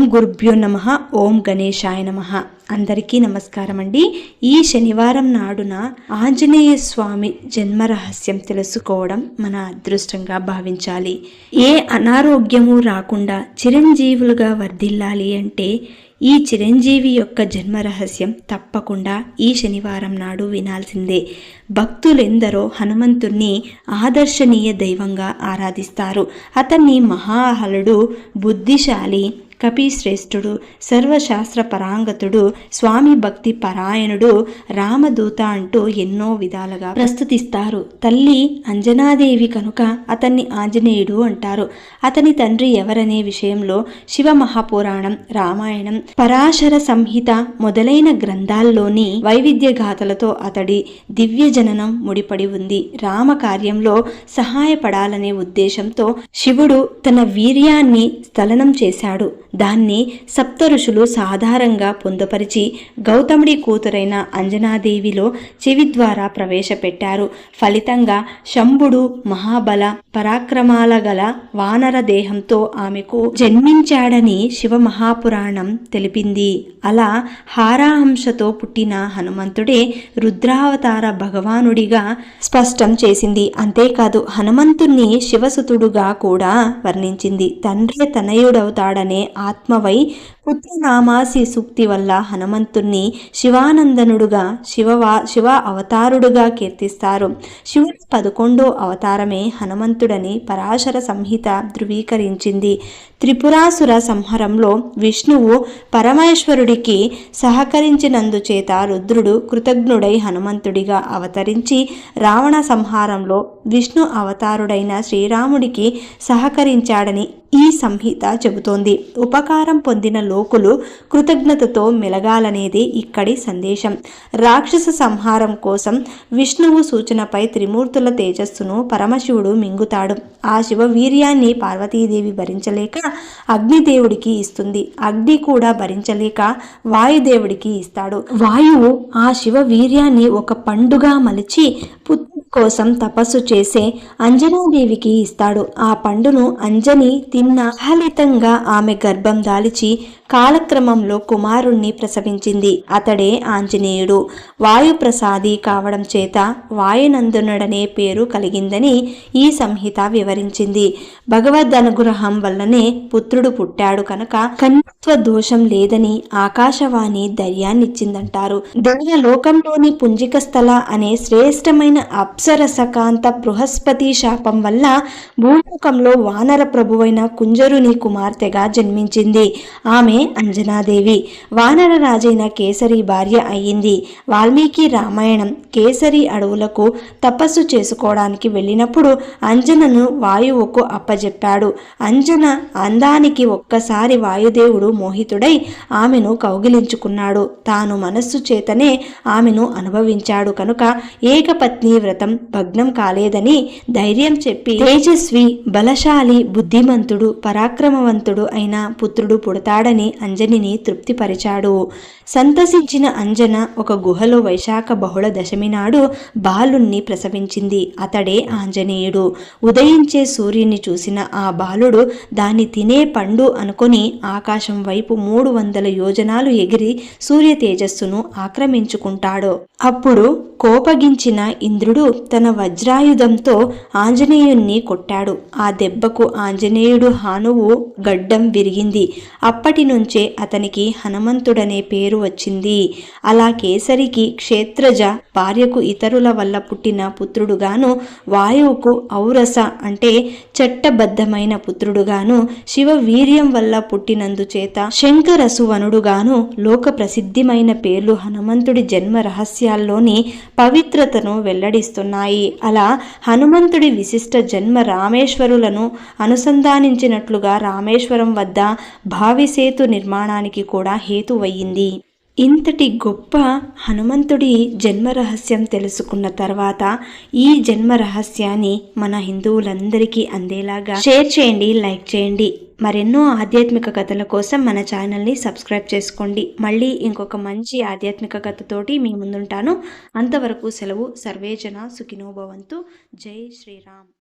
ఓం గురుభ్యో నమ ఓం గణేశాయ నమ. అందరికీ నమస్కారం అండి ఈ శనివారం నాడున ఆంజనేయ స్వామి జన్మ రహస్యం తెలుసుకోవడం మన అదృష్టంగా భావించాలి. ఏ అనారోగ్యము రాకుండా చిరంజీవులుగా వర్ధిల్లాలి అంటే ఈ చిరంజీవి యొక్క జన్మ రహస్యం తప్పకుండా ఈ శనివారం నాడు వినాల్సిందే. భక్తులెందరో హనుమంతుణ్ణి ఆదర్శనీయ దైవంగా ఆరాధిస్తారు. అతన్ని మహాహలుడు బుద్ధిశాలి కపిశ్రేష్ఠుడు సర్వశాస్త్ర పరాంగతుడు స్వామి భక్తి పరాయణుడు రామదూత అంటూ ఎన్నో విధాలుగా ప్రస్తుతిస్తారు. తల్లి అంజనాదేవి కనుక అతన్ని ఆంజనేయుడు అంటారు. అతని తండ్రి ఎవరనే విషయంలో శివ మహాపురాణం రామాయణం పరాశర సంహిత మొదలైన గ్రంథాల్లోని వైవిధ్య గాథలతో అతడి దివ్య జననం ముడిపడి ఉంది. రామ కార్యంలో సహాయపడాలనే ఉద్దేశంతో శివుడు తన వీర్యాన్ని స్థలనం చేశాడు. దాన్ని సప్త ఋషులు సాధారణంగా పొందుపరిచి గౌతముడి కూతురైన అంజనాదేవిలో చెవి ద్వారా ప్రవేశపెట్టారు. ఫలితంగా శంభుడు మహాబల పరాక్రమాల గల వానర దేహంతో ఆమెకు జన్మించాడని శివ మహాపురాణం తెలిపింది. అలా హారాహంశతో పుట్టిన హనుమంతుడే రుద్రావతార భగవానుడిగా స్పష్టం చేసింది. అంతేకాదు హనుమంతుణ్ణి శివసుతుడుగా కూడా వర్ణించింది. తండ్రి తనయుడవుతాడనే ఆత్మవై పుత్రనామాసి సూక్తి వల్ల హనుమంతుణ్ణి శివానందనుడుగా శివవా శివ అవతారుడుగా కీర్తిస్తారు. శివుడి పదకొండో అవతారమే హనుమంతుడని పరాశర సంహిత ధృవీకరించింది. త్రిపురాసుర సంహారంలో విష్ణువు పరమేశ్వరుడికి సహకరించినందుచేత రుద్రుడు కృతజ్ఞుడై హనుమంతుడిగా అవతరించి రావణ సంహారంలో విష్ణు అవతారుడైన శ్రీరాముడికి సహకరించాడని ఈ సంహిత చెబుతోంది. ఉపకారం పొందిన లో లోకులు కృతజ్ఞతతో మెలగాలనేది ఇక్కడి సందేశం. రాక్షస సంహారం కోసం విష్ణువు సూచనపై త్రిమూర్తుల తేజస్సును పరమశివుడు మింగుతాడు. ఆ శివ వీర్యాన్ని పార్వతీదేవి భరించలేక అగ్నిదేవుడికి ఇస్తుంది. అగ్ని కూడా భరించలేక వాయుదేవుడికి ఇస్తాడు. వాయువు ఆ శివ వీర్యాన్ని ఒక పండుగ మలిచి పుత్ర కోసం తపస్సు చేసే అంజనాదేవికి ఇస్తాడు. ఆ పండును అంజని తిన్న ఫలితంగా ఆమె గర్భం దాల్చి కాలక్రమంలో కుమారుణ్ణి ప్రసవించింది. అతడే ఆంజనేయుడు. వాయుప్రసాది కావడం చేత వాయునందునుడనే పేరు కలిగిందని ఈ సంహిత వివరించింది. భగవద్ అనుగ్రహం వల్లనే పుత్రుడు పుట్టాడు కనుక కన్యత్వ దోషం లేదని ఆకాశవాణి ధైర్యాన్నిచ్చిందంటారు. దేవలోకంలోని పుంజిక స్థల అనే శ్రేష్టమైన అప్సరసకాంత బృహస్పతి శాపం వల్ల భూలోకంలో వానర ప్రభువైన కుంజరుని కుమార్తెగా జన్మించింది. ఆమె ఆమె అంజనాదేవి. వానర రాజైన కేసరి భార్య అయ్యింది. వాల్మీకి రామాయణం కేసరి అడవులకు తపస్సు చేసుకోవడానికి వెళ్ళినప్పుడు అంజనను వాయువుకు అప్పజెప్పాడు. అంజన అందానికి ఒక్కసారి వాయుదేవుడు మోహితుడై ఆమెను కౌగిలించుకున్నాడు. తాను మనస్సు చేతనే ఆమెను అనుభవించాడు. కనుక ఏకపత్ని వ్రతం భగ్నం కాలేదని ధైర్యం చెప్పి తేజస్వి బలశాలి బుద్ధిమంతుడు పరాక్రమవంతుడు అయిన పుత్రుడు పుడతాడని అంజనిని తృప్తిపరిచాడు. సంతసించిన అంజన ఒక గుహలో వైశాఖ బహుళ దశమి నాడు బాలుణ్ణి ప్రసవించింది. అతడే ఆంజనేయుడు. ఉదయించే సూర్యుని చూసిన ఆ బాలుడు దాన్ని తినే పండు అనుకొని ఆకాశం వైపు మూడు వందల యోజనాలు ఎగిరి సూర్య తేజస్సును ఆక్రమించుకుంటాడు. అప్పుడు కోపగించిన ఇంద్రుడు తన వజ్రాయుధంతో ఆంజనేయుణ్ణి కొట్టాడు. ఆ దెబ్బకు ఆంజనేయుడు హానువు గడ్డం విరిగింది. అప్పటి నుంచే అతనికి హనుమంతుడనే పేరు వచ్చింది. అలా కేసరికి క్షేత్రజ భార్యకు ఇతరుల వల్ల పుట్టిన పుత్రుడుగాను వాయువుకు ఔరస అంటే చట్టబద్ధమైన పుత్రుడుగాను శివ వీర్యం వల్ల పుట్టినందుచేత శంకరసువనుడుగాను లోక ప్రసిద్ధిమైన పేర్లు హనుమంతుడి జన్మ రహస్యాల్లోని పవిత్రతను వెల్లడిస్తున్నాయి. అలా హనుమంతుడి విశిష్ట జన్మ రామేశ్వరులను అనుసంధానించినట్లుగా రామేశ్వరం వద్ద భావిసేతు నిర్మాణానికి కూడా హేతువయ్యింది. ఇంతటి గొప్ప హనుమంతుడి జన్మ రహస్యం తెలుసుకున్న తర్వాత ఈ జన్మ రహస్యాన్ని మన హిందువులందరికీ అందేలాగా షేర్ చేయండి లైక్ చేయండి. మరెన్నో ఆధ్యాత్మిక కథల కోసం మన ఛానల్ని సబ్స్క్రైబ్ చేసుకోండి. మళ్ళీ ఇంకొక మంచి ఆధ్యాత్మిక కథతోటి మీ ముందుంటాను. అంతవరకు సెలవు. సర్వేజన సుఖినోభవంతు జై శ్రీరామ్.